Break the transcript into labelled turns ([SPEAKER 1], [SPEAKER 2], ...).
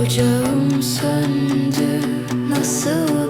[SPEAKER 1] Ocağım söndü nasıl